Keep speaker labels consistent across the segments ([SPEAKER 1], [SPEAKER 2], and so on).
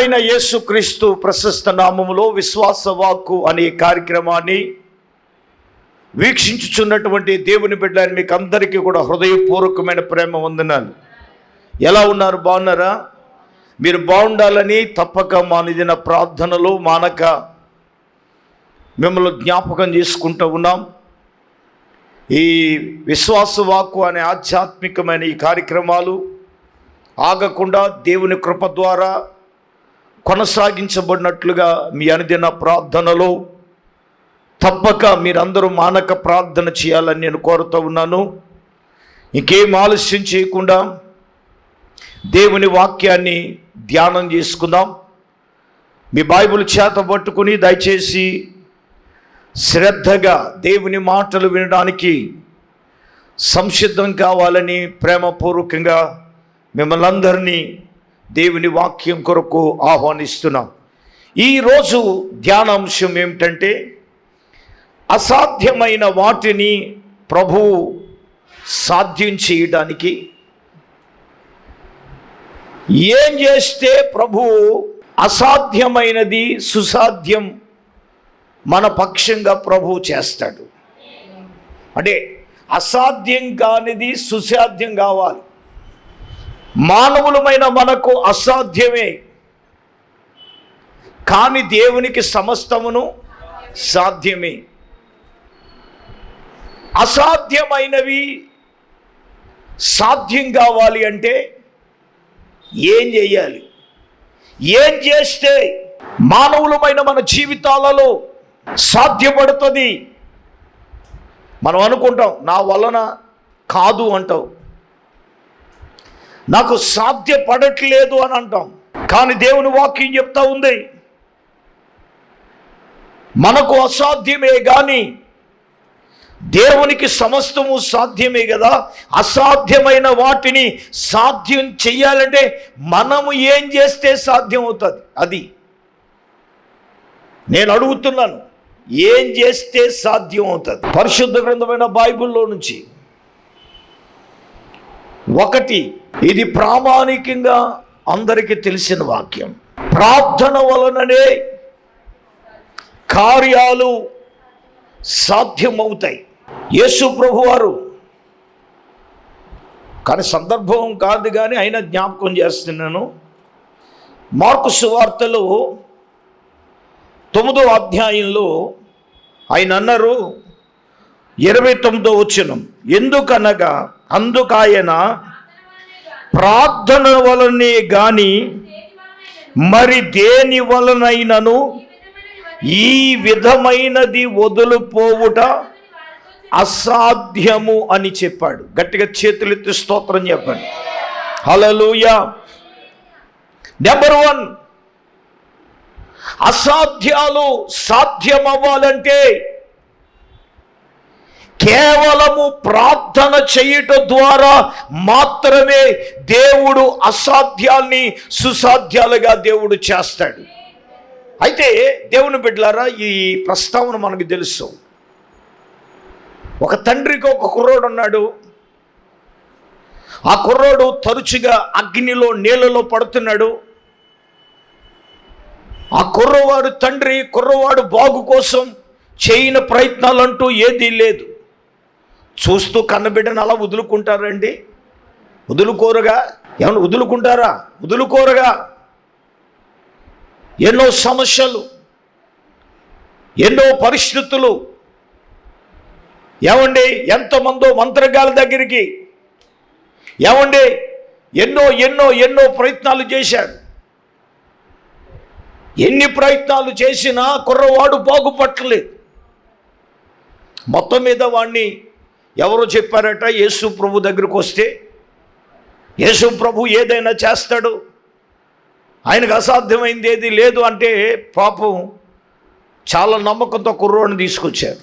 [SPEAKER 1] ప్రభు యేసుక్రీస్తు ప్రశస్త నామములో విశ్వాస వాక్కు అనే కార్యక్రమాన్ని వీక్షించుచున్నటువంటి దేవుని బిడ్డలని మీకు అందరికీ కూడా హృదయపూర్వకమైన ప్రేమ వందనాలు. ఎలా ఉన్నారు? బాగున్నారా? మీరు బాగుండాలని తప్పక మా నిదిన ప్రార్థనలు మానక మిమ్మల్ని జ్ఞాపకం చేసుకుంటూ ఉన్నాం. ఈ విశ్వాస వాక్కు అనే ఆధ్యాత్మికమైన ఈ కార్యక్రమాలు ఆగకుండా దేవుని కృప ద్వారా కొనసాగించబడినట్లుగా మీ అనుదిన ప్రార్థనలో తప్పక మీరందరూ మానక ప్రార్థన చేయాలని నేను కోరుతూ ఉన్నాను. ఇంకేం ఆలస్యం చేయకుండా దేవుని వాక్యాన్ని ధ్యానం చేసుకుందాం. మీ బైబిల్ చేత పట్టుకుని దయచేసి శ్రద్ధగా దేవుని మాటలు వినడానికి సంసిద్ధం కావాలని ప్రేమపూర్వకంగా మిమ్మల్ని అందరినీ దేవుని వాక్యం కొరకు ఆహ్వానిస్తున్నాం. ఈరోజు ధ్యానాంశం ఏమిటంటే అసాధ్యమైన వాటిని ప్రభువు సాధ్యం చేయడానికి ఏం చేస్తే ప్రభువు అసాధ్యమైనది సుసాధ్యం మన పక్షంగా ప్రభువు చేస్తాడు. అంటే అసాధ్యం కానిది సుసాధ్యం కావాలి. మానవులమైన మనకు అసాధ్యమే. కానీ దేవునికి సమస్తమును సాధ్యమే. అసాధ్యమైనవి సాధ్యం కావాలి అంటే ఏం చేయాలి? ఏం చేస్తే మానవులమైన మన జీవితాలలో సాధ్యపడుతుంది? మనం అనుకుంటాం నా వలన కాదు అంటావు. నాకు సాధ్యపడట్లేదు అని అంటాం. కానీ దేవుని వాక్యం చెప్తా ఉంది. మనకు అసాధ్యమే కానీ దేవునికి సమస్తము సాధ్యమే కదా? అసాధ్యమైన వాటిని సాధ్యం చెయ్యాలంటే మనము ఏం చేస్తే సాధ్యం అవుతుంది అది నేను అడుగుతున్నాను ఏం చేస్తే సాధ్యం అవుతుంది పరిశుద్ధ గ్రంథమైన బైబిల్లో నుంచి ఒకటి ఇది ప్రామాణికంగా అందరికీ తెలిసిన వాక్యం. ప్రార్థన వలననే కార్యాలు సాధ్యమవుతాయి. యేసు ప్రభువారు కానీ సందర్భం కాదు కానీ అయినా జ్ఞాపకం చేస్తున్నాను. మార్కు సువార్తలో తొమ్మిదో అధ్యాయంలో ఆయన అన్నారు ఇరవై తొమ్మిదో వచ్చినం ఎందుకనగా అందుకాయన ప్రార్థన వలనే గాని మరి దేని వలనైనను? ఈ విధమైనది వదులుపోవుట అసాధ్యము అని చెప్పాడు. గట్టిగా చేతులెత్తి స్తోత్రం చెప్పండి. హలలుయ నెంబర్ వన్ అసాధ్యాలు సాధ్యమవ్వాలంటే కేవలము ప్రార్థన చేయుట ద్వారా మాత్రమే దేవుడు అసాధ్యాన్ని సుసాధ్యాలుగా దేవుడు చేస్తాడు. అయితే దేవుని బిడ్డలారా ఈ ప్రస్తావన మనకు తెలుసు. ఒక తండ్రికి ఒక కుర్రోడు ఉన్నాడు. ఆ కుర్రోడు తరచుగా అగ్నిలో నీళ్ళలో పడుతున్నాడు. ఆ కుర్రవాడు తండ్రి కుర్రవాడు బాగు కోసం చేయని ప్రయత్నాలంటూ ఏదీ లేదు. చూస్తూ కన్నబిడ్డను అలా వదులుకుంటారండి? వదులుకోరుగా? ఏమన్నా వదులుకుంటారా? వదులుకోరుగా? ఎన్నో సమస్యలు ఎన్నో పరిస్థితులు. ఏమండి ఎంతమందో మంత్రగాల దగ్గరికి ఏమండి ఎన్నో ఎన్నో ఎన్నో ప్రయత్నాలు చేశారు. ఎన్ని ప్రయత్నాలు చేసినా కుర్రవాడు బాగుపట్టలేదు. మొత్తం మీద వాడిని ఎవరో చెప్పారట? యేసు ప్రభు దగ్గరకు వస్తే యేసు ప్రభు ఏదైనా చేస్తాడు. ఆయనకు అసాధ్యమైంది ఏది లేదు అంటే పాపం చాలా నమ్మకంతో కుర్రోడిని తీసుకొచ్చారు.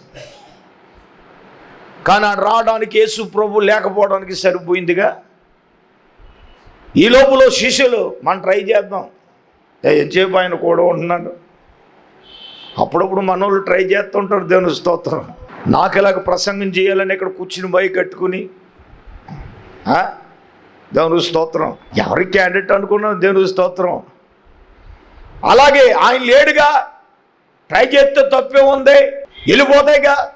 [SPEAKER 1] కానీ ఆ రావడానికి యేసు ప్రభు లేకపోవడానికి సరిపోయిందిగా? ఈ లోపల శిష్యులు మనం ట్రై చేద్దాం. ఎంతసేపు ఆయన కూడా ఉంటున్నాడు? అప్పుడప్పుడు మనోళ్ళు ట్రై చేస్తుంటారు దేవుని స్తోత్రం. నాకు ఇలాగ ప్రసంగం చేయాలని ఇక్కడ కూర్చుని బై కట్టుకుని దేవుని స్తోత్రం. ఎవరి క్యాండిడేట్ అనుకున్నాను దేవుని స్తోత్రం. అలాగే ఆయన లేడుగా ట్రై చేస్తే తప్పే ఉంది వెళ్ళిపోతాయిగా.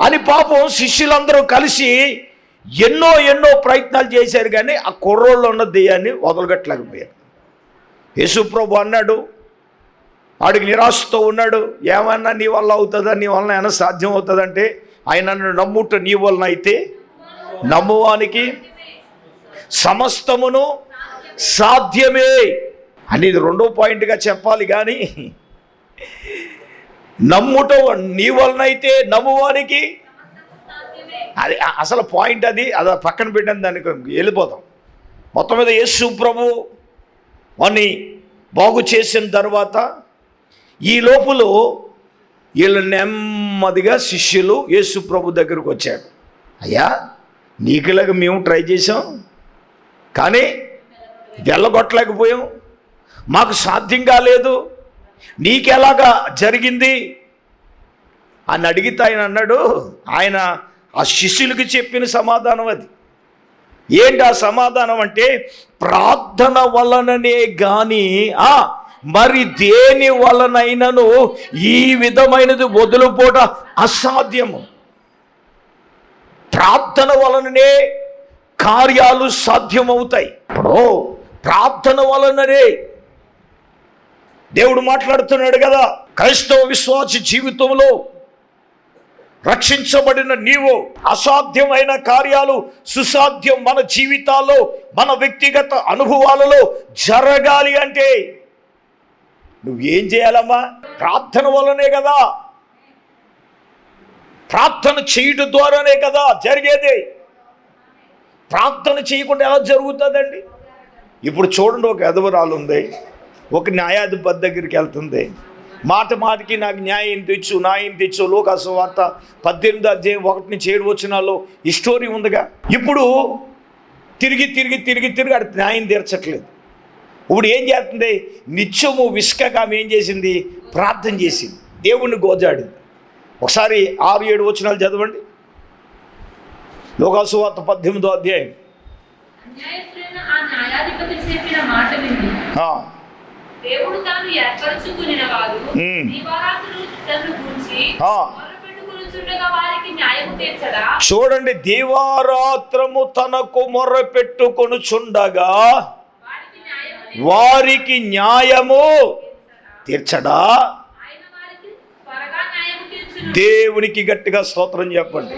[SPEAKER 1] అని పాపం శిష్యులందరూ కలిసి ఎన్నో ఎన్నో ప్రయత్నాలు చేశారు కానీ ఆ కుర్రోళ్ళు ఉన్న దెయ్యాన్ని వదలగట్టలేకపోయారు. యేసుప్రభు అన్నాడు వాడికి నిరాశతో ఉన్నాడు. ఏమన్నా నీ వల్ల అవుతుందా? నీ వలన ఏమైనా సాధ్యం అవుతుందంటే ఆయన నన్ను నమ్ముట నీ వలన అయితే నమ్మువానికి సమస్తమును సాధ్యమే అనేది రెండో పాయింట్గా చెప్పాలి కానీ నమ్ముట నీ వలన అయితే నమ్మువానికి అది అసలు పాయింట్ అది. అది పక్కన పెట్టిన దానికి వెళ్ళిపోతాం. మొత్తం మీద యేసు ప్రభు అని బాగు చేసిన తర్వాత ఈ లోపల వీళ్ళు నెమ్మదిగా శిష్యులు యేసు ప్రభు దగ్గరకు వచ్చారు. అయ్యా నీకులాగా మేము ట్రై చేసాం కానీ వెళ్ళగొట్టలేకపోయాం. మాకు సాధ్యం కాలేదు. నీకెలాగా జరిగింది? అని అడిగితే ఆయన అన్నాడు ఆయన ఆ శిష్యులకి చెప్పిన సమాధానం అది. ఏంటి ఆ సమాధానం అంటే ప్రార్థన వలననే కానీ మరి దేని వలనైనను ఈ విధమైనది వదులుపోట అసాధ్యము? ప్రార్థన వలననే కార్యాలు సాధ్యమవుతాయి. ఇప్పుడు ప్రార్థన వలననే దేవుడు మాట్లాడుతున్నాడు కదా క్రైస్తవ విశ్వాస జీవితంలో రక్షించబడిన నీవు అసాధ్యమైన కార్యాలు సుసాధ్యం మన జీవితాల్లో మన వ్యక్తిగత అనుభవాలలో జరగాలి అంటే నువ్వేం చేయాలమ్మా? ప్రార్థన వల్లనే కదా. ప్రార్థన చేయటం ద్వారానే కదా జరిగేది. ప్రార్థన చేయకుండా ఎలా జరుగుతుందండి? ఇప్పుడు చూడండి ఒక ఎదవరాలు ఉంది. ఒక న్యాయాధిపతి దగ్గరికి వెళ్తుంది. మాట మాటకి నాకు న్యాయం తెచ్చు న్యాయం తెచ్చు. లోకాసు వార్త పద్దెనిమిది అధ్యాయం ఒకటి నుంచి ఏడు వచ్చినాలో ఈ స్టోరీ ఉందిగా. ఇప్పుడు తిరిగి తిరిగి తిరిగి తిరిగి అక్కడ న్యాయం తీర్చట్లేదు. ఇప్పుడు ఏం చేస్తుంది? నిత్యము విసుకగా ఆమె ఏం చేసింది? ప్రార్థన చేసింది. దేవుణ్ణి గోజాడింది. ఒకసారి ఆరు ఏడు వచనాలు చదవండి. లోకాసు వార్త పద్దెనిమిదో అధ్యాయం. చూడండి దీవారాత్రము తనకు మొర్ర పెట్టుకొనుచుండగా
[SPEAKER 2] వారికి న్యాయము
[SPEAKER 1] తీర్చడా? దేవునికి గట్టిగా స్తోత్రం చెప్పండి.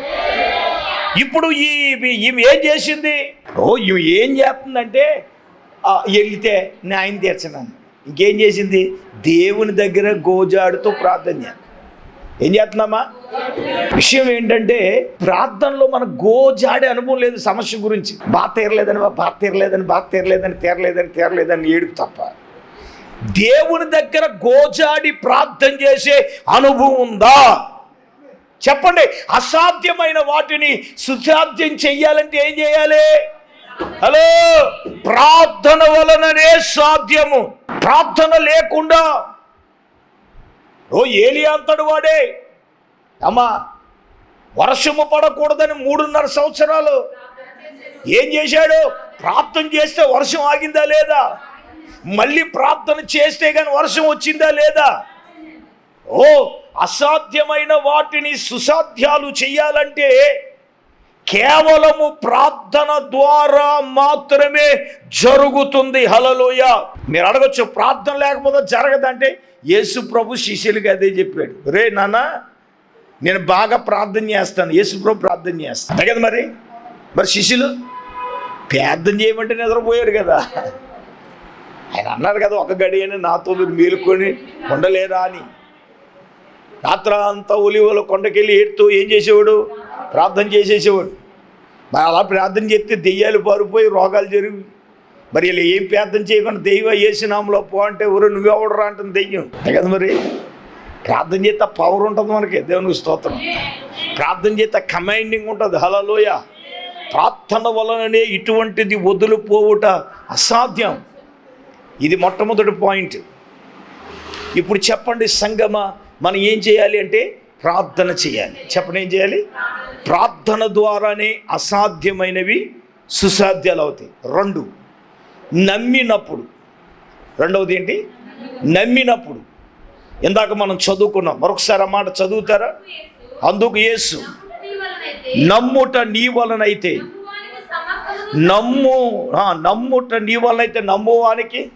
[SPEAKER 1] ఇప్పుడు ఈ ఈమె ఏం చేసింది? ఓ ఈమె ఏం చేస్తుందంటే వెళితే వెళ్తే న్యాయం తీర్చనని ఇంకేం చేసింది? దేవుని దగ్గర గోజాడుతూ ప్రార్థన చేయాలి ఏం చేస్తున్నామా? విషయం ఏంటంటే ప్రార్థనలో మన గోజాడే అనుభవం లేదు సమస్య గురించి. బాగా తీరలేదని బాగా తీరలేదని బాగా తీరలేదని తీరలేదని తీరలేదని ఏడుపు తప్ప. దేవుని దగ్గర గోజాడి ప్రార్థన చేసే అనుభవం ఉందా? చెప్పండి అసాధ్యమైన వాటిని సుసాధ్యం చెయ్యాలంటే ఏం చేయాలి? హలో ప్రార్థన వలననే సాధ్యము. ప్రార్థన లేకుండా ఓ ఏలి అంతడు వాడే. అమ్మా వర్షము పడకూడదని మూడున్నర సంవత్సరాలు. ఏం చేశాడు? ప్రాప్తం చేస్తే వర్షం ఆగిందా లేదా? మళ్ళీ ప్రార్థన చేస్తే కానీ వర్షం వచ్చిందా లేదా? ఓ అసాధ్యమైన వాటిని సుసాధ్యాలు చెయ్యాలంటే కేవలము ప్రార్థన ద్వారా మాత్రమే జరుగుతుంది. హలలోయ మీరు అడగచ్చు ప్రార్థన లేకపోతే జరగదంటే యేసు ప్రభు శిష్యులకి అదే చెప్పాడు. రే నాన్న నేను బాగా ప్రార్థన చేస్తాను. యేసు ప్రభు ప్రార్థన చేస్తాను అంతే కదా మరి? మరి శిష్యులు ప్రార్థన చేయమంటే నిద్రపోయారు కదా. ఆయన అన్నారు కదా ఒక గడియని నాతో మీరు మేలుకొని ఉండలేరా అని. రాత్ర అంతా ఒలివల కొండకెళ్ళి ఏడుతూ ఏం చేసేవాడు? ప్రార్థన చేసేసేవాడు. మరి అలా ప్రార్థన చేస్తే దెయ్యాలు పారిపోయి రోగాలు జరిగి మరి ఇలా ఏం ప్రార్థన చేయకుండా దెయ్యం వేసినాములో పో అంటే ఊరు నువ్వెవడరా అంటుంది దెయ్యం. అంతే కదా మరి? ప్రార్థన చేస్తే పవర్ ఉంటుంది మనకి. దేవునికి స్తోత్రం. ప్రార్థన చేస్తే కమాండింగ్ ఉంటుంది. హలలోయ ప్రార్థన వలననే ఇటువంటిది వదిలిపోవుట అసాధ్యం. ఇది మొట్టమొదటి పాయింట్ ఇప్పుడు చెప్పండి సంగమ? మనం ఏం చేయాలి అంటే ప్రార్థన చేయాలి. చెప్పండి ఏం చేయాలి? ప్రార్థన ద్వారానే అసాధ్యమైనవి సుసాధ్యాలు అవుతాయి. రెండు నమ్మినప్పుడు. రెండవది ఏంటి? నమ్మినప్పుడు. ఇందాక మనం చదువుకున్నాం. మరొకసారి ఆ మాట చదువుతారా? అందుకు యేసు
[SPEAKER 2] నమ్ముట నీ వలనైతే
[SPEAKER 1] నమ్ము నమ్ముట నీ వలనైతే నమ్మువానికి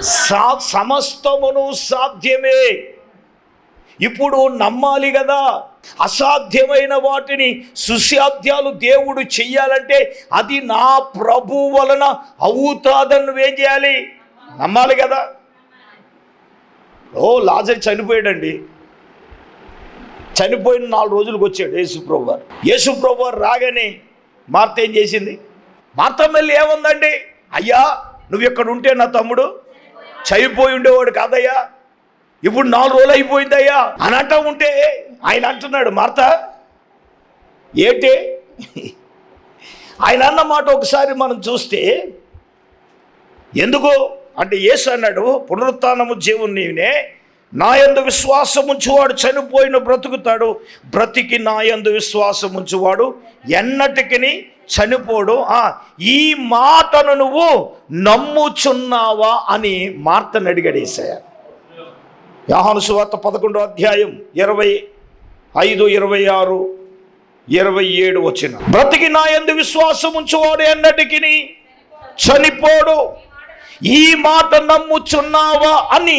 [SPEAKER 1] సా సమస్తమును సాధ్యమే. ఇప్పుడు నమ్మాలి కదా. అసాధ్యమైన వాటిని సుసాధ్యాలు దేవుడు చెయ్యాలంటే అది నా ప్రభు వలన అవుతాదని నువ్వేం చేయాలి? నమ్మాలి కదా. ఓ లాజర్ చనిపోయాడండి. చనిపోయిన నాలుగు రోజులకు వచ్చాడు యేసుప్రభు వారు యేసుప్రభు వారు రాగానే మార్త ఏం చేసింది? మార్త మళ్ళీ ఏముందండి? అయ్యా నువ్వు ఇక్కడ ఉంటే నా తమ్ముడు? చనిపోయి ఉండేవాడు కాదయ్యా. ఇప్పుడు నాలుగు రోజులు అయిపోయిందయ్యా అని అంటా ఉంటే ఆయన అంటున్నాడు మార్త ఏంటి? ఆయన అన్న మాట ఒకసారి మనం చూస్తే ఎందుకు? అంటే యేసు అన్నాడు పునరుత్నము జీవుని నా యందు విశ్వాసం ఉంచువాడు చనిపోయిన బ్రతుకుతాడు. బ్రతికి నా యందు విశ్వాసం ఉంచువాడు ఎన్నటికి చనిపోడు. ఆ, ఈ మాటను నువ్వు నమ్ముచున్నావా? అని మార్తను అడిగడేశాడు యాహాను సువార్త పదకొండో అధ్యాయం ఇరవై ఐదు ఇరవై ఆరు ఇరవై ఏడు వచ్చిన. బ్రతికి నా ఎందు విశ్వాసం ఉంచువాడు ఎన్నటికి చనిపోడు. ఈ మాట నమ్ముచున్నావా అని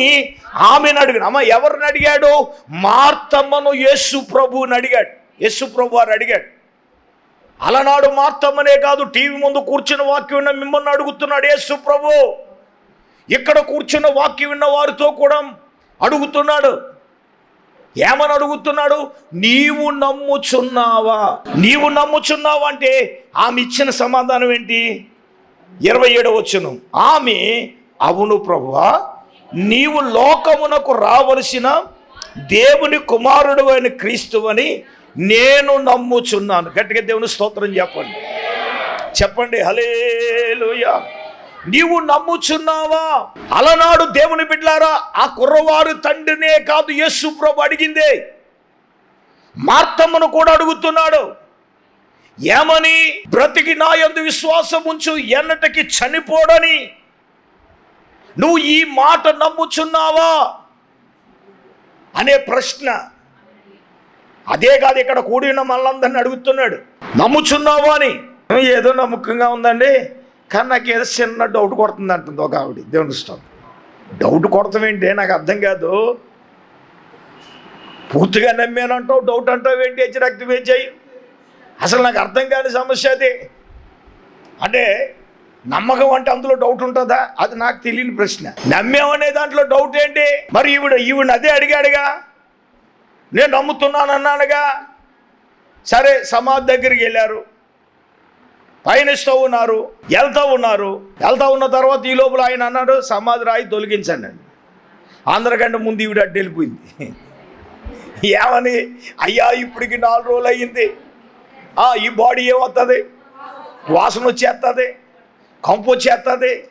[SPEAKER 1] ఆమెను అడిగిన. అమ్మ ఎవరిని అడిగాడు? మార్తమ్మను యేసు ప్రభువుని అడిగాడు. యేసు ప్రభు వారు అడిగాడు. అలనాడు మార్తమ్మనే కాదు టీవీ ముందు కూర్చున్న వాక్యం విన్న మిమ్మల్ని అడుగుతున్నాడు యేసు ప్రభు. ఇక్కడ కూర్చున్న వాక్యం విన్న వారితో కూడా అడుగుతున్నాడు. ఏమని అడుగుతున్నాడు? నీవు నమ్ముచున్నావా? నీవు నమ్ముచున్నావా అంటే ఆమె ఇచ్చిన సమాధానం ఏంటి? ఇరవై ఏడవ వచ్చును ఆమె అవును ప్రభువా నీవు లోకమునకు రావలసిన దేవుని కుమారుడు అయిన క్రీస్తు అని నేను నమ్ముచున్నాను. గట్టిగా దేవుని స్తోత్రం చెప్పండి. చెప్పండి. హలేలుయా నీవు నమ్ముచున్నావా? అలనాడు దేవుని బిడ్లారా ఆ కుర్రవారు తండ్రినే కాదు యేసు ప్రభు అడిగిందే. మార్తమ్మను కూడా అడుగుతున్నాడు. ఏమని? బ్రతికి నా ఎందు విశ్వాసం ఉంచు ఎన్నటికి చనిపోడని. నువ్వు ఈ మాట నమ్ముచున్నావా? అనే ప్రశ్న. అదే కాదు ఇక్కడ కూడిన ఉన్న మనందరిని అడుగుతున్నాడు. నమ్ముచున్నావా అని? ఏదో నమ్మకంగా ఉందండి. కానీ నాకు ఏదో చిన్న డౌట్ కొడుతుంది అంటుంది ఒక ఆవిడ. దేవుని ఇష్టం డౌట్ కొడతాం ఏంటి? నాకు అర్థం కాదు. పూర్తిగా నమ్మానంటావు డౌట్ అంటావు ఏంటి? హెచ్చు రక్తం ఏం చేయి అసలు నాకు అర్థం కాని సమస్య అది. అంటే నమ్మకం అంటే అందులో డౌట్ ఉంటుందా? అది నాకు తెలియని ప్రశ్న. నమ్మేమనే దాంట్లో డౌట్ ఏంటి? మరి ఈవిడ ఈవిడ అదే అడిగాడుగా. నేను నమ్ముతున్నాను అన్నానుగా సరే సమాధి దగ్గరికి వెళ్ళారు. పయనిస్తూ ఉన్నారు వెళ్తూ ఉన్నారు. వెళ్తూ ఉన్న తర్వాత ఈ లోపల ఆయన అన్నాడు సమాధి రాయి తొలగించండి అండి అందరికంటే ముందు ఈవిడ అడ్డు వెళ్ళిపోయింది. ఏమని? అయ్యా ఇప్పటికి నాలుగు రోజులు అయ్యింది. ఆ, ఈ బాడీ ఏమవుతుంది వాసన వచ్చేస్తుంది కంపు వచ్చేస్తుంది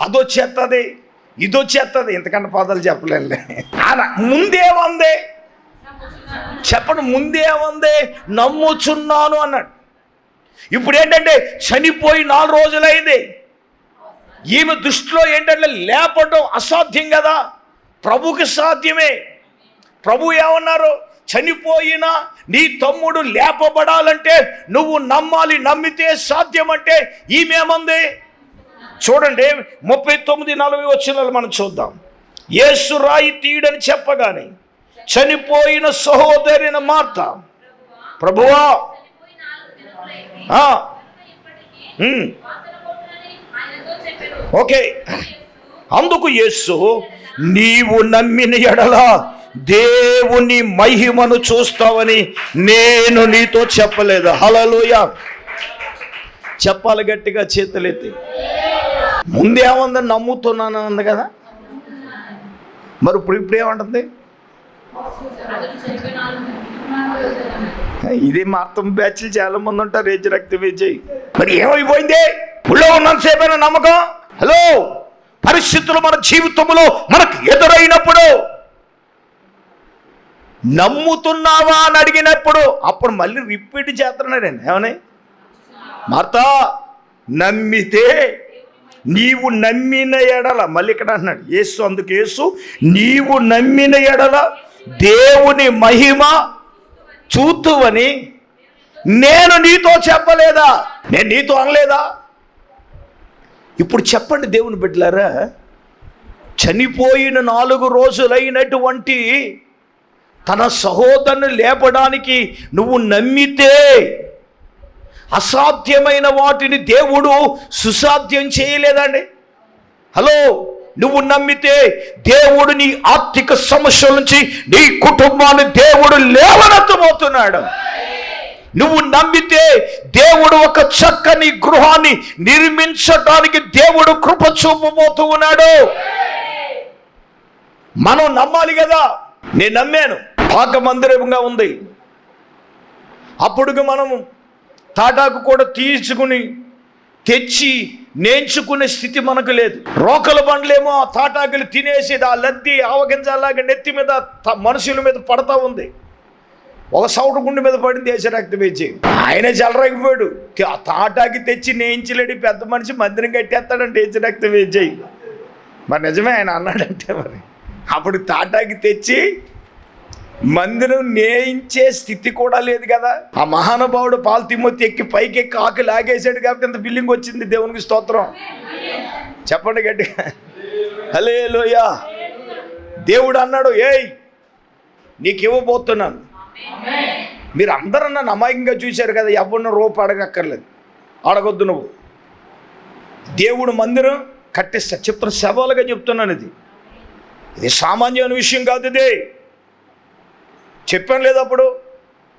[SPEAKER 1] అది వచ్చేస్తుంది ఇది వచ్చేస్తుంది ఇంతకన్నా పదాలు చెప్పలేనులే. ఆన ముందేముంది? చెప్పండి ముందేముంది? నమ్ముచున్నాను అన్నాడు. ఇప్పుడు ఏంటంటే చనిపోయి నాలుగు రోజులైంది. ఈమె దృష్టిలో ఏంటంటే లేపడం అసాధ్యం కదా. ప్రభుకి సాధ్యమే. ప్రభు ఏమన్నారు? చనిపోయిన నీ తమ్ముడు లేపబడాలంటే నువ్వు నమ్మాలి నమ్మితే సాధ్యమంటే ఈమెమంది? చూడండి ముప్పై తొమ్మిది నలభై వచ్చిన మనం చూద్దాం. యేసు రాయి తీయడని చెప్పగానే చనిపోయిన సహోదరిన మార్త. ప్రభువా
[SPEAKER 2] చనిపోయి నాలుగు దినములైంది.
[SPEAKER 1] ఆ,
[SPEAKER 2] కనుక ఇప్పటికి
[SPEAKER 1] ఉమ్,
[SPEAKER 2] వాసన కొట్టునని ఆయనతో చెప్పెను.
[SPEAKER 1] ఓకే. అందుకు యేసు నీవు నమ్మిన ఎడల దేవుని మహిమను చూస్తావని నేను నీతో చెప్పలేదు. హలలోయ చెప్పాలి గట్టిగా చేతులెత్తి. ముందేముందని నమ్ముతున్నాను అంది కదా? మరి ఇప్పుడు ఇప్పుడు ఏమంటుంది
[SPEAKER 2] అతడు చనిపోయి నాలుగు దినములు.
[SPEAKER 1] ఇదే మా అర్థం బ్యాచ్లు చాలా మంది ఉంటారు ఏజ్ రక్తం వేచేయి మరి ఏమైపోయింది? ఊళ్ళో ఉన్నంతసేపైన నమ్మకం? హలో? పరిస్థితులు మన జీవితంలో మనకు ఎదురైనప్పుడు నమ్ముతున్నావా అని అడిగినప్పుడు అప్పుడు మళ్ళీ రిపీట్ చేస్తున్నాడండి ఏమని? మార్త నమ్మితే నీవు నమ్మిన ఎడల మళ్ళీ ఇక్కడ అన్నాడు యేసు అందుకు యేసు నీవు నమ్మిన ఎడల దేవుని మహిమ చూతువని నేను నీతో చెప్పలేదా? నేను నీతో అనలేదా? ఇప్పుడు చెప్పండి దేవుని బిడ్డలారా చనిపోయిన నాలుగు రోజులైనటువంటి తన సహోదరుని లేపడానికి నువ్వు నమ్మితే అసాధ్యమైన వాటిని దేవుడు సుసాధ్యం చేయలేదండి. హలో? నువ్వు నమ్మితే దేవుడు నీ ఆర్థిక సమస్యల నుంచి నీ కుటుంబాన్ని దేవుడు లేవనెత్తబోతున్నాడు. నువ్వు నమ్మితే దేవుడు ఒక చక్కని గృహాన్ని నిర్మించడానికి దేవుడు కృప చూపబోతూ ఉన్నాడు. మనం నమ్మాలి కదా? నేను నమ్మాను. పాక మందిరంగా ఉంది. అప్పుడు మనం తాటాకు కూడా తీసుకుని తెచ్చి నేర్చుకునే స్థితి మనకు లేదు. రోకల బండ్లేమో ఆ తాటాకులు తినేసి ఆ లద్ది ఆవగింజలాగా నెత్తి మీద త- మనుషుల మీద పడతా ఉంది. ఒక సౌట గుండె మీద పడింది దేశ రక్తం వేచి. ఆయన చెలరగిపోయాడు ఆ తాటాకి తెచ్చి నేయించలేడు పెద్ద మనిషి మందిరం కట్టేస్తాడంటే దేశ రక్తం వేచేయి. మరి నిజమే ఆయన అన్నాడంటే మరి. అప్పుడు తాటాకి తెచ్చి మందిరం నేయించే స్థితి కూడా లేదు కదా. ఆ మహానుభావుడు పాలు తిమ్మొత్తి ఎక్కి పైకి ఎక్కి ఆకు లాగేశాడు కాబట్టి ఇంత బిల్లింగ్ వచ్చింది దేవునికి స్తోత్రం. చెప్పండి గట్టిగా. హలే లోయా దేవుడు అన్నాడు ఏయ్ నీకు ఇవ్వబోతున్నాను. మీరు అందరూ నన్ను అమాయకంగా చూశారు కదా ఎవరిని రూపు అడగక్కర్లేదు. అడగొద్దు నువ్వు. దేవుడు మందిరం కట్టిస్తా. చెప్తున్న సవాలుగా చెప్తున్నాను ఇది. ఇది సామాన్యమైన విషయం కాదు ఇదే. చెప్పాను లేదు అప్పుడు?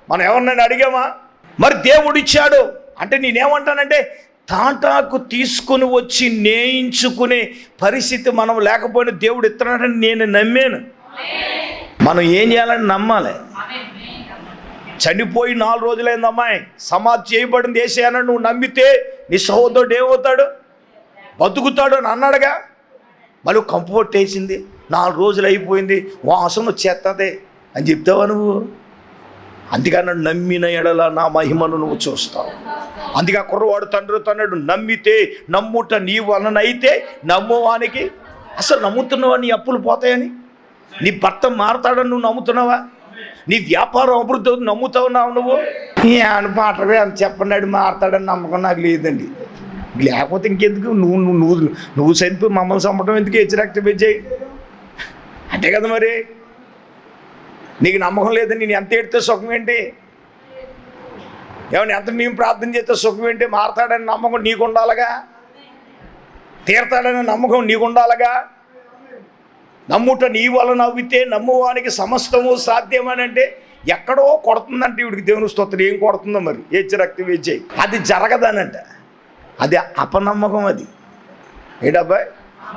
[SPEAKER 1] మనం ఎవరినైనా అడిగామా? మరి దేవుడు ఇచ్చాడు అంటే నేనేమంటానంటే తాటాకు తీసుకుని వచ్చి నేయించుకునే పరిస్థితి మనం లేకపోయినా దేవుడు ఇస్తున్నాడని నేను నమ్మాను. మనం ఏం చేయాలని నమ్మాలి. చనిపోయి నాలుగు రోజులైంది అమ్మాయి సమాధి చేయబడింది వేసేయని నువ్వు నమ్మితే నీ సహోదరుడు ఏమవుతాడు? బతుకుతాడు అని అన్నాడుగా. మళ్ళీ కంపు కొట్టేసింది నాలుగు రోజులు అయిపోయింది. వాసన వచ్చేస్తుంది అని చెప్తావా నువ్వు? అందుకని నమ్మిన ఎడల నా మహిమను నువ్వు చూస్తావు. అందుకే కుర్రవాడు తండ్రి తన్నాడు నమ్మితే నమ్ముట నీ వలనైతే అయితే నమ్మువానికి అసలు నమ్ముతున్నావా? నీ అప్పులు పోతాయని? నీ భర్త మారతాడని నువ్వు నమ్ముతున్నావా? నీ వ్యాపారం అభివృద్ధి అవుతుంది నమ్ముతావున్నావు నువ్వు? ఆయన పాటగా అని చెప్పండి మారతాడని నమ్మకం నాకు లేదండి. లేకపోతే ఇంకెందుకు? నువ్వు నువ్వు నువ్వు నువ్వు చనిపోయి మమ్మల్ని చంపడం ఎందుకు? హెచ్చరిక పెంచాయి అంతే కదా మరి? నీకు నమ్మకం లేదని నేను ఎంత ఎడితే సుఖం ఏంటి? ఏమన్నా ఎంత మేము ప్రార్థన చేస్తే సుఖం ఏంటి? మారతాడని నమ్మకం నీకు ఉండాలిగా? తీరతాడని నమ్మకం నీకు ఉండాలిగా? నమ్ముట నీ వల్ల నవ్వితే నమ్మువానికి సమస్తము సాధ్యమని అంటే ఎక్కడో కొడుతుందంటే ఇవిడికి దేవుని స్తోత్రం. ఏం కొడుతుందో మరి? ఏచి రక్తం వేచేయి అది జరగదనంట. అది అపనమ్మకం అది. ఏడబ్బాయ్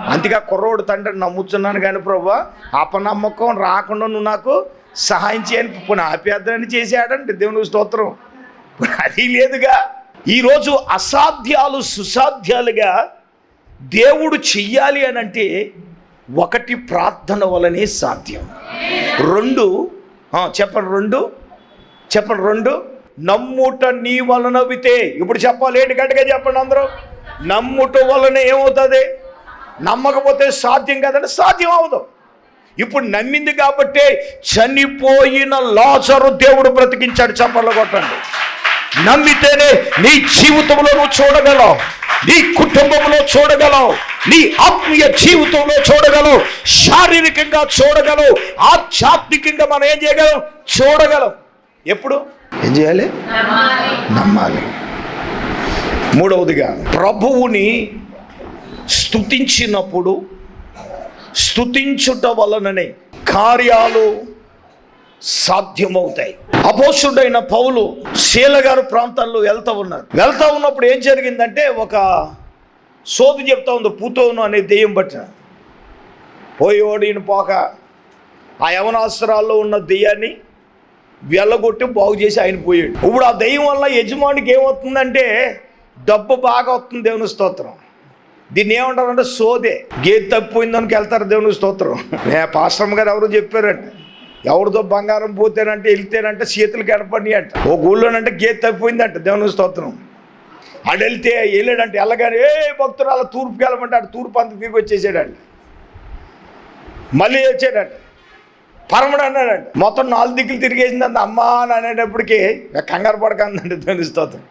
[SPEAKER 1] అందుకే కుర్రోడు తండ్రి నమ్ముతున్నాను కానీ ప్రభా అపనమ్మకం రాకుండా నువ్వు నాకు సహాయం చేయని పోనీ ఆప్యార్థనని చేశాడంటే దేవుని స్తోత్రం. అది లేదుగా. ఈరోజు అసాధ్యాలు సుసాధ్యాలుగా దేవుడు చెయ్యాలి అని అంటే ఒకటి ప్రార్థన వలనే సాధ్యం. రెండు ఆ, చెప్పండి రెండు చెప్పండి రెండు. నమ్ముట నీ వలనవితే ఇప్పుడు చెప్పాలి ఏంటి గట్టిగా చెప్పండి అందరూ? నమ్ముట వలన ఏమవుతుంది? నమ్మకపోతే సాధ్యం కదంటే సాధ్యం అవుతాం ఇప్పుడు నమ్మింది కాబట్టే చనిపోయిన లాజరు దేవుడు బ్రతికించాడు చప్పట్లు కొట్టండి. నమ్మితేనే నీ జీవితంలో నువ్వు చూడగలవు. నీ కుటుంబంలో చూడగలవు. నీ ఆత్మీయ జీవితంలో చూడగలవు. శారీరకంగా చూడగలవు. ఆధ్యాత్మికంగా మనం ఏం చేయగలం? చూడగలం. ఎప్పుడు? ఏం చేయాలి? నమ్మాలి. మూడవదిగా ప్రభువుని స్తుతించినప్పుడు స్తుతించుట వలననే కార్యాలు సాధ్యమవుతాయి. అపోషుడైన పౌలు శీలగారు ప్రాంతాల్లో వెళ్తూ ఉన్నారు. వెళ్తా ఉన్నప్పుడు ఏం జరిగిందంటే ఒక సోది చెప్తా ఉంది పూతోను అనే దెయ్యం పట్టిన. పోయేవాడిని పోక ఆ యవనాస్త్రాల్లో ఉన్న దెయ్యాన్ని వెళ్ళగొట్టి బాగు చేసి ఆయన పోయాడు. ఇప్పుడు ఆ దెయ్యం వల్ల యజమానికి ఏమవుతుందంటే డబ్బు బాగా వస్తుంది దేవుని స్తోత్రం. దీన్ని ఏమంటారంటే సోదే. గేదె తప్పిపోయిందానికి వెళ్తారు దేవునికి స్తోత్రం. నే పాశ్రమ గారు ఎవరు చెప్పారంట. ఎవరితో బంగారం పోతేనంటే వెళ్తేనంటే చేతులు కనపడి అంట. ఓ ఊళ్ళోనంటే గేదె తప్పిపోయిందంట దేవునికి స్తోత్రం. అడు వెళ్తే వెళ్ళాడంటే వెళ్ళగానే ఏ అలా తూర్పుకి వెళ్ళమంటే అటు తూర్పు అంత తిరిగి వచ్చేసాడంట. మళ్ళీ వచ్చాడంట. పరమడు అన్నాడంట మొత్తం నాలుగు దిక్కులు తిరిగేసిందంట అమ్మా అని అనేటప్పటికీ కంగారు పడకందండి ధ్వని స్తోత్రం.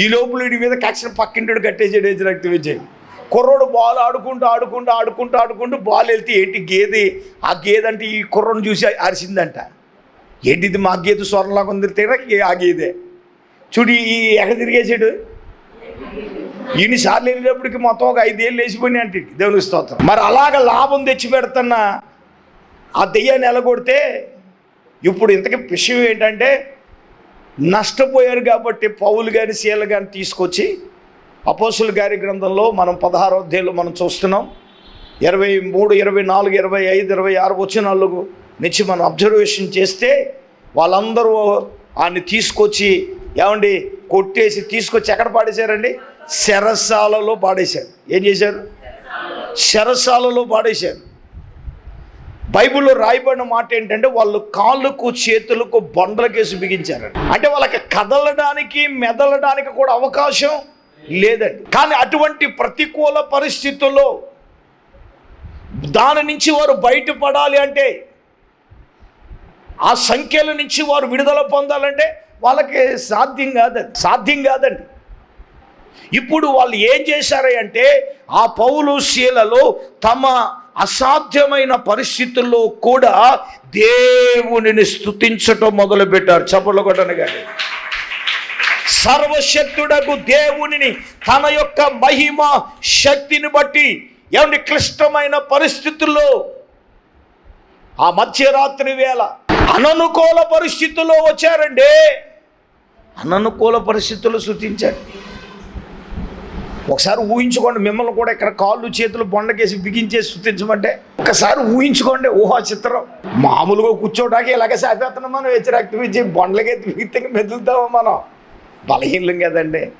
[SPEAKER 1] ఈ లోపల వీడి మీద కక్షను పక్కింటాడు కట్టేసాడు ఏజ్ రక్త విజయ్. కుర్రోడు బాల్ ఆడుకుంటూ ఆడుకుంటూ ఆడుకుంటూ ఆడుకుంటూ బాల్ వెళ్తే ఏంటి గేది? ఆ గేదె అంటే ఈ కుర్రను చూసి అరిసిందంట. ఏంటిది మా గేదు స్వర్ణలాగా ఉంది తీరా ఆ గేదే? చూడు ఈ ఎక్కడ తిరిగేసాడు ఇన్నిసార్లు వెళ్ళేటప్పటికి మొత్తం ఒక ఐదేళ్ళు వేసిపోయినాయి అంటే దేవుని స్తోత్రం. మరి అలాగ లాభం తెచ్చి పెడుతున్న ఆ దెయ్యాన్ని ఎలగొడితే ఇప్పుడు ఇంతకీ విషయం ఏంటంటే నష్టపోయారు కాబట్టి పౌలు కానీ శీల కానీ తీసుకొచ్చి అపోసుల గారి గ్రంథంలో మనం పదహారో అధ్యాయులు మనం చూస్తున్నాం. ఇరవై మూడు ఇరవై నాలుగు ఇరవై ఐదు ఇరవై ఆరు వచనాలకు నుంచి మనం అబ్జర్వేషన్ చేస్తే వాళ్ళందరూ ఆయన్ని తీసుకొచ్చి ఏమండి కొట్టేసి తీసుకొచ్చి ఎక్కడ పాడేశారండి? శరసాలలో పాడేశారు. ఏం చేశారు? శరసాలలో పాడేశారు. బైబిల్లో రాయబడిన మాట ఏంటంటే వాళ్ళు కాళ్ళకు చేతులకు బండలకేసి బిగించారు అంటే వాళ్ళకి కదలడానికి మెదలడానికి కూడా అవకాశం లేదండి. కానీ అటువంటి ప్రతికూల పరిస్థితుల్లో దాని నుంచి వారు బయటపడాలి అంటే ఆ సంఖ్యల నుంచి వారు విడుదల పొందాలంటే వాళ్ళకి సాధ్యం కాదండి. సాధ్యం కాదండి. ఇప్పుడు వాళ్ళు ఏం చేశారు అంటే ఆ పౌలు శీలలో తమ అసాధ్యమైన పరిస్థితుల్లో కూడా దేవునిని స్తుతించటం మొదలుపెట్టారు. చప్పట్లు కొట్టను కానీ సర్వశక్తుడకు దేవునిని తన యొక్క మహిమ శక్తిని బట్టి ఏమండి క్లిష్టమైన పరిస్థితుల్లో ఆ మధ్యరాత్రి వేళ అననుకూల పరిస్థితుల్లో వచ్చారండి. అననుకూల పరిస్థితుల్లో శృతించారు. ఒకసారి ఊహించుకోండి మిమ్మల్ని కూడా ఇక్కడ కాళ్ళు చేతులు బొండకేసి బిగించేసి శృతించమంటే ఒకసారి ఊహించుకోండి ఊహా చిత్రం. మామూలుగా కూర్చోటానికి ఇలాగే సాధ్యతను మనం వ్యతిరేక్తం ఇచ్చి బొండలకి బిగితే మెదులుతామో మనం? బలహీనం కదండి.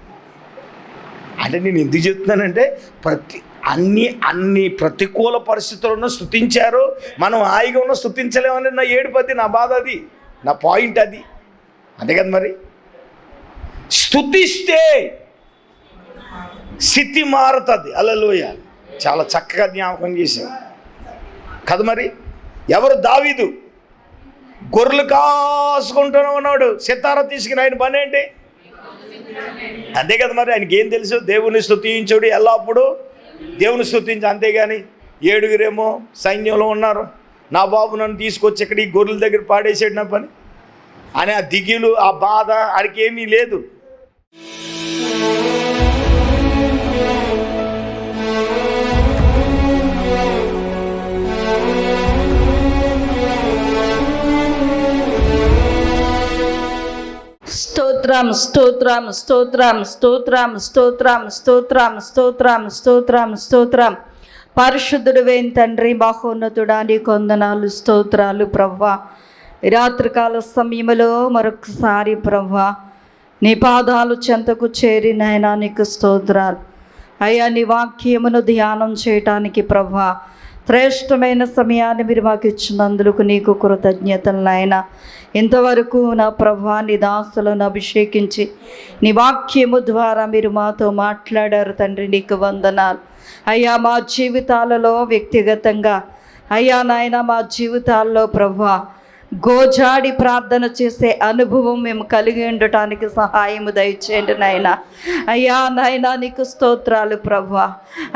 [SPEAKER 1] అంటే నేను ఎందుకు చెప్తున్నానంటే ప్రతి అన్ని అన్ని ప్రతికూల పరిస్థితులను స్థుతించారు. మనం హాయిగా ఉన్న స్థుతించలేమని నా ఏడుపది నా బాధ అది నా పాయింట్ అది. అంతే కదా మరి? స్థుతిస్తే స్థితి మారుతుంది. అలలోయ చాలా చక్కగా జ్ఞాపకం చేశారు కదా మరి? ఎవరు? దావీదు. గొర్రెలు కాసుకుంటూనే ఉన్నాడు. సితార తీసుకుని ఆయన పని ఏంటి? అంతే కదా మరి ఆయనకి ఏం తెలుసు? దేవుని స్థుతించుడు ఎల్లప్పుడు దేవుని స్థుతించు అంతేగాని ఏడుగురేమో సైన్యంలో ఉన్నారు. నా బాబు నన్ను తీసుకొచ్చి ఇక్కడ ఈ గొర్రెల దగ్గర పాడేసాడు నా పని. అని ఆ దిగులు ఆ బాధ ఆడికి ఏమీ లేదు.
[SPEAKER 3] స్తోత్రం స్తోత్రం స్తోత్రం స్తోత్రం స్తోత్రం స్తోత్రం స్తోత్రం స్తోత్రం స్తోత్రం. పరిశుద్ధుడు వేన్ తండ్రి మహోన్నతుడా నీ కొందనాలు స్తోత్రాలు ప్రవ్వా. రాత్రికాల సమయంలో మరొకసారి ప్రవ్వా నీ పాదాలు చెంతకు చేరి నీకు స్తోత్రాలు. అయ్యా నీ వాక్యమును ధ్యానం చేయటానికి ప్రవ్వా శ్రేష్టమైన సమయాన్ని మీరు మాకు ఇచ్చినందుకు నీకు కృతజ్ఞతలు నాయన. ఇంతవరకు నా ప్రభా నీ దాసులను అభిషేకించి నీ వాక్యము ద్వారా మీరు మాతో మాట్లాడారు తండ్రి నీకు వందనాలు. అయ్యా మా జీవితాలలో వ్యక్తిగతంగా అయ్యా నాయన మా జీవితాల్లో ప్రభా గోజాడి ప్రార్థన చేసే అనుభవం మేము కలిగి ఉండటానికి సహాయము దయచేయండి నాయన. అయ్యా నాయన నీకు స్తోత్రాలు ప్రభు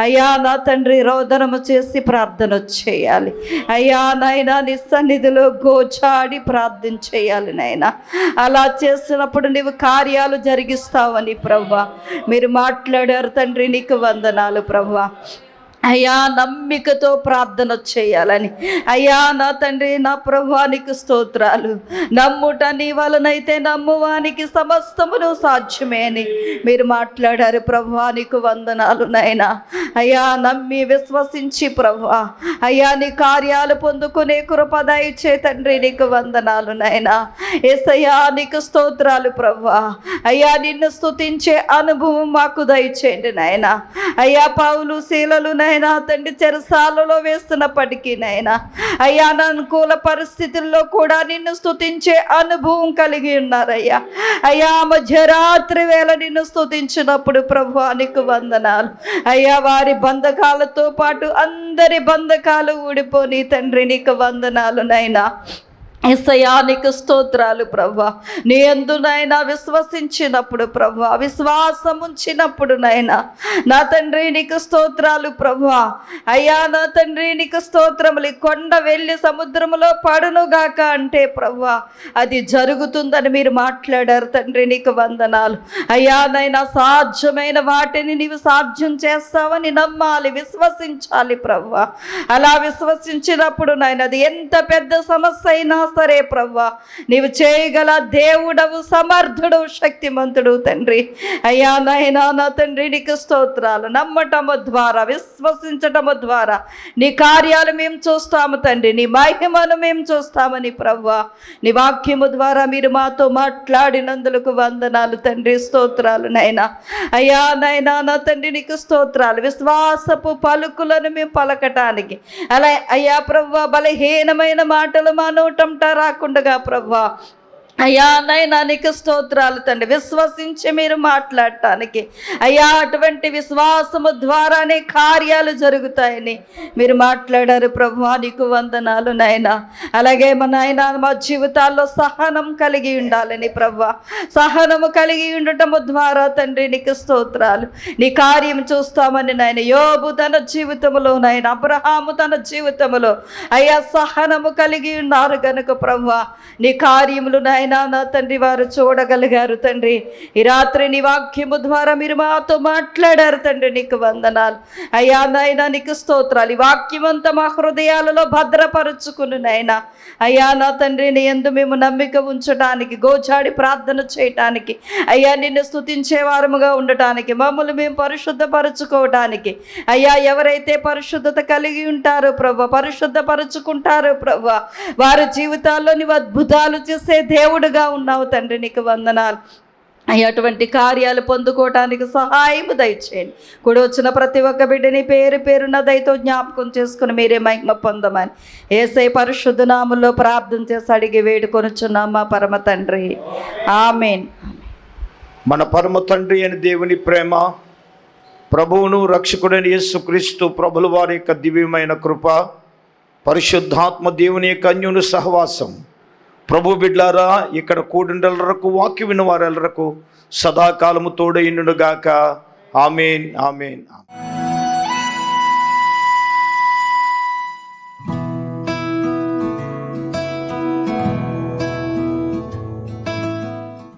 [SPEAKER 3] అయ్యా నా తండ్రి రోదనము చేసి ప్రార్థన చేయాలి. అయ్యా నాయన నీ సన్నిధిలో గోజాడి ప్రార్థన చేయాలి నాయన. అలా చేసినప్పుడు నీవు కార్యాలు జరిగిస్తావని ప్రభు మీరు మాట్లాడారు తండ్రి నీకు వందనాలు ప్రభా అయ్యా నమ్మికతో ప్రార్థన చేయాలని. అయ్యా నా తండ్రి నా ప్రభువానికి స్తోత్రాలు. నమ్ముట నీ వలనైతే నమ్మువానికి సమస్తమును సాధ్యమే అని మీరు మాట్లాడారు ప్రభువానికి వందనాలు నాయనా. అయ్యా నమ్మి విశ్వసించి ప్రభా అయ్యా నీ కార్యాలు పొందుకునే కృపదాయిచ్చే తండ్రి నీకు వందనాలు నైనా ఎసయ్యా నీకు స్తోత్రాలు ప్రభా అయ్యా నిన్ను స్తుతించే అనుభవం మాకు దయచేయండి నాయనా. అయ్యా పావులు శీలలు నాయనా తండ్రి చెరసాలలో వేస్తున్నప్పటికీ నాయనా అయ్యా అనుకూల పరిస్థితుల్లో కూడా నిన్ను స్థుతించే అనుభవం కలిగి ఉన్నారయ్యా. అయ్యా మధ్యరాత్రి వేళ నిన్ను స్థుతించినప్పుడు ప్రభు నీకు వందనాలు. అయ్యా వారి బంధకాలతో పాటు అందరి బంధకాలు ఊడిపోని తండ్రి నీకు వందనాలు నైనా ఎస్సయ్యా నీకు స్తోత్రాలు ప్రభా నీ ఎందునైనా విశ్వసించినప్పుడు ప్రభా విశ్వాసం ఉంచినప్పుడు నైనా నా తండ్రి నీకు స్తోత్రాలు ప్రభా అయ్యా నా తండ్రి నీకు స్తోత్రములు. కొండ వెళ్ళి సముద్రములో పడునుగాక అంటే ప్రభా అది జరుగుతుందని మీరు మాట్లాడారు తండ్రి నీకు వందనాలు. అయ్యా నైనా సాధ్యమైన వాటిని నీవు సాధ్యం చేస్తావని నమ్మాలి విశ్వసించాలి ప్రభా అలా విశ్వసించినప్పుడు నాయన అది ఎంత పెద్ద సమస్య అయినా సరే ప్రవ్వా. నీవు చేయగల దేవుడవు సమర్థుడు శక్తిమంతుడు తండ్రి. అయ్యా నాయనా నా తండ్రి నీకు స్తోత్రాలు. నమ్మటము ద్వారా విశ్వసించటము ద్వారా నీ కార్యాలు మేము చూస్తాము తండ్రి. నీ మహిమను మేము చూస్తామని ప్రవ్వా. నీ వాక్యము ద్వారా మీరు మాతో మాట్లాడినందులకు వందనాలు తండ్రి స్తోత్రాలు నైనా అయ్యా నాయనా నా తండ్రి నీకు స్తోత్రాలు. విశ్వాసపు పలుకులను మేము పలకటానికి. అలా అయ్యా ప్రవ్వా బలహీనమైన మాటలు మా నోటం రాకుండా ప్రభా అయ్యా నైనా నీకు స్తోత్రాలు తండ్రి. విశ్వసించి మీరు మాట్లాడటానికి. అయ్యా అటువంటి విశ్వాసము ద్వారానే కార్యాలు జరుగుతాయని మీరు మాట్లాడారు ప్రభు. నీకు వందనాలు నాయన. అలాగే మా నాయన మా జీవితాల్లో సహనం కలిగి ఉండాలని ప్రభు. సహనము కలిగి ఉండటము ద్వారా తండ్రి నీకు స్తోత్రాలు. నీ కార్యం చూస్తామని నాయన. యోబు తన జీవితంలో నాయన అబ్రహాము తన జీవితంలో అయ్యా సహనము కలిగి ఉన్నారు కనుక ప్రభు. నీ కార్యములు నాయన నా తండ్రి వారు చూడగలిగారు తండ్రి. ఈ రాత్రి నీ వాక్యము ద్వారా మీరు మాతో మాట్లాడారు తండ్రి నీకు వందనాలు. అయ్యా నాయన నీకు స్తోత్రాలు. ఈ వాక్యం అంతా మా హృదయాలలో భద్రపరుచుకుని నాయన. అయ్యా నా తండ్రి నీ ఎందు మేము నమ్మిక ఉంచడానికి గోచాడి ప్రార్థన చేయటానికి అయ్యా నిన్ను స్తుతించే వారముగా ఉండటానికి మమ్మల్ని మేము పరిశుద్ధపరచుకోవటానికి అయ్యా ఎవరైతే పరిశుద్ధత కలిగి ఉంటారో ప్రభు పరిశుద్ధపరచుకుంటారో ప్రభు వారి జీవితాల్లో నీవు అద్భుతాలు చేసే దేవుడు తోడుగా ఉన్నావు తండ్రి నీకు వందనాలు. అటువంటి కార్యాలు పొందుకోవటానికి సహాయం దయచేయండి. కూడా వచ్చిన ప్రతి ఒక్క బిడ్డని పేరు పేరున దయతో జ్ఞాపకం చేసుకుని మీరే మహిమ పొందమని. ఏసై పరిశుద్ధ నామంలో ప్రార్థన చేసి అడిగి వేడుకొనుచున్నాం మా పరమ తండ్రి. ఆమెన్.
[SPEAKER 1] మన పరమ తండ్రి అని దేవుని ప్రేమ ప్రభువును రక్షకుడని యేసుక్రీస్తు ప్రభుల వారి యొక్క దివ్యమైన కృప పరిశుద్ధాత్మ దేవుని యొక్క అన్యుని సహవాసం ప్రభు బిడ్లారా ఇక్కడ కూడిండలరకు వాక్యం విన్న వారెల్లరకు సదాకాలము తోడైండుగాక ఆమెన్ ఆమెన్ ఆమెన్.